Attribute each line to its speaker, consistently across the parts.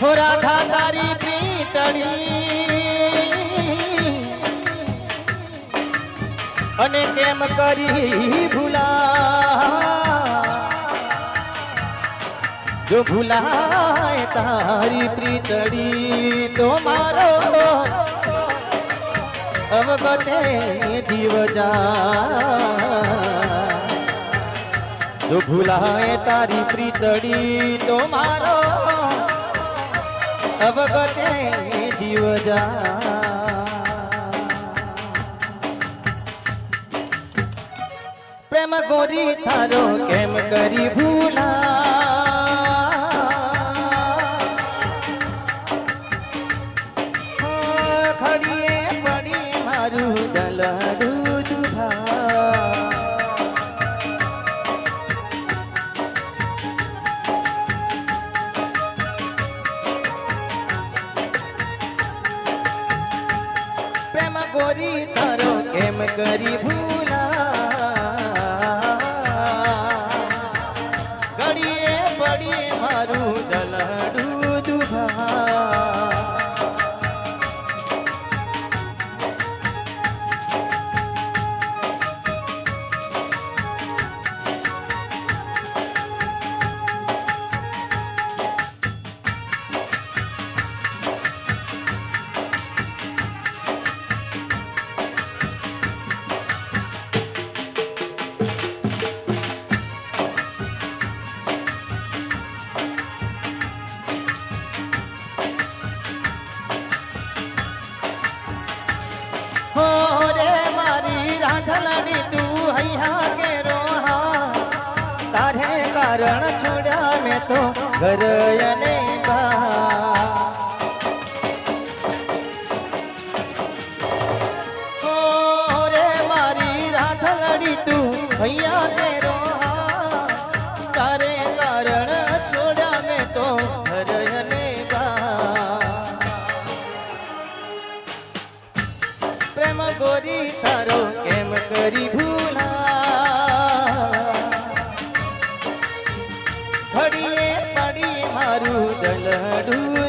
Speaker 1: હો રાધા તારી પ્રીતળી. અને કેમ કરી ભૂલા જો ભૂલાય તારી પ્રીતળી તો મારો અવગતે દીવ જા. જો ભૂલાય તારી પ્રીતળી તો મારો અવગતે જીવ જા. પ્રેમ ગોરી થારો કેમ કરી ભૂલા? ગોરી તારો કેમ કરી ભૂલા? ઘડીએ પડીએ મારું દલડું છોડ્યા મેં તો ઘર અને બા પડી મારું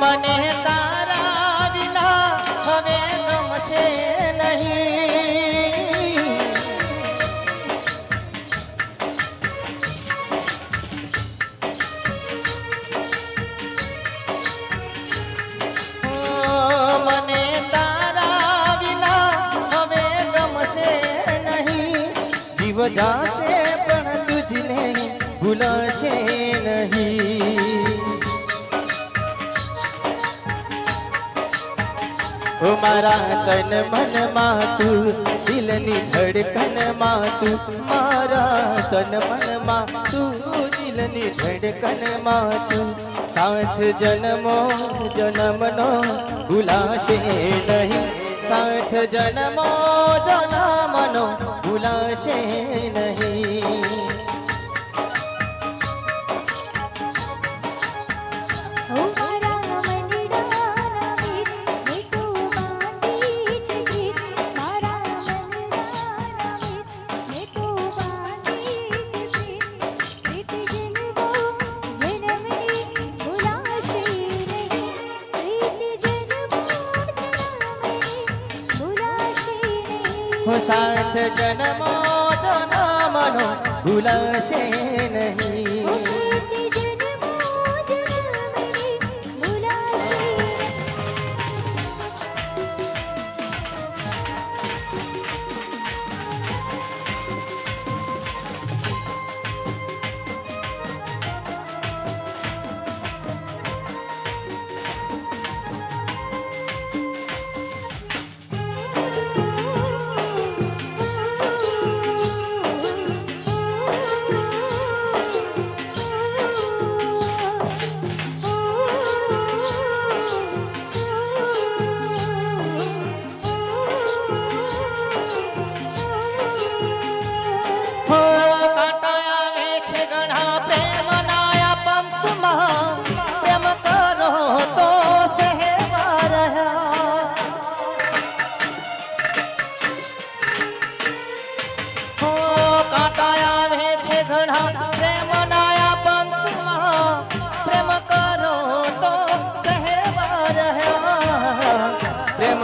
Speaker 1: મને તારા વિના હવે ગમશે નહીં. મને તારા વિના હવે ગમશે નહીં. જીવ જાશે પણ તુજને ભૂલાશે નહીં. ઓ મારા તન મનમાં તું, દિલની ધડકનમાં તું, મારા તન મનમાં તું, દિલની ધડકનમાં તું. સાથ જન્મો, જન્મનો ભૂલાશે નહીં. સાથ જન્મો, જન્મનો ભૂલાશે નહીં. સાથ જન્મો નામનો ભૂલશે નહીં.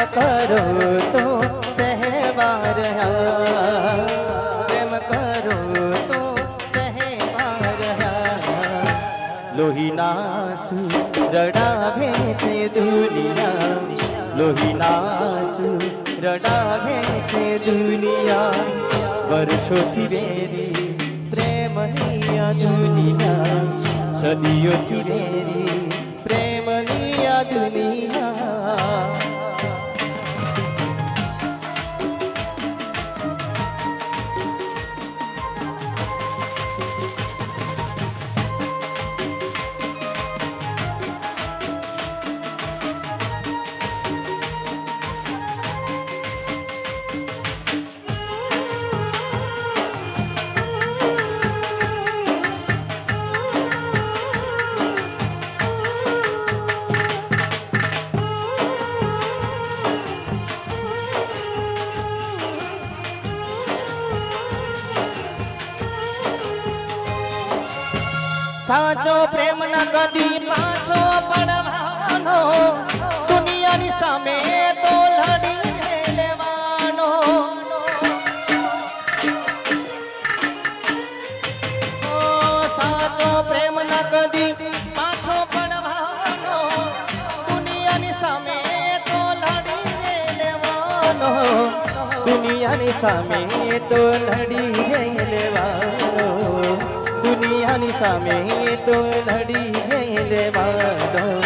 Speaker 1: પ્રેમ કરો તો સહેવા રહ્યા પ્રેમ કરો તો સહેવા રહ્યા લોહીના સુ રડાવે છે દુનિયા લોહીના સુ રડાવે છે દુનિયા વર્ષોથી વેરી પ્રેમની આ દુનિયા સદીઓથી વેરી પ્રેમની આ દુનિયા સાચો પ્રેમ ના કદી પાછો પડવાનો. દુનિયાની સામે તો લડી લેવાનો. સાચો પ્રેમ ના કદી પાછો પડવાનો. દુનિયાની સામે તો લડી લેવાનો. દુનિયાની સામે તો લડી લેવાનો. દુનિયાની સામે તો લડી જ લેવાનો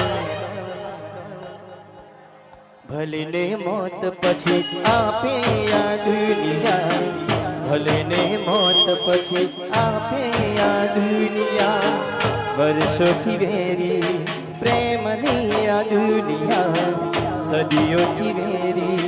Speaker 1: ભલે મોત પછી આપે આ દુનિયા. ભલે મોત પછી આપે આ દુનિયા. વર્ષોથી વેરી પ્રેમની આ દુનિયા. સદીઓથી વેરી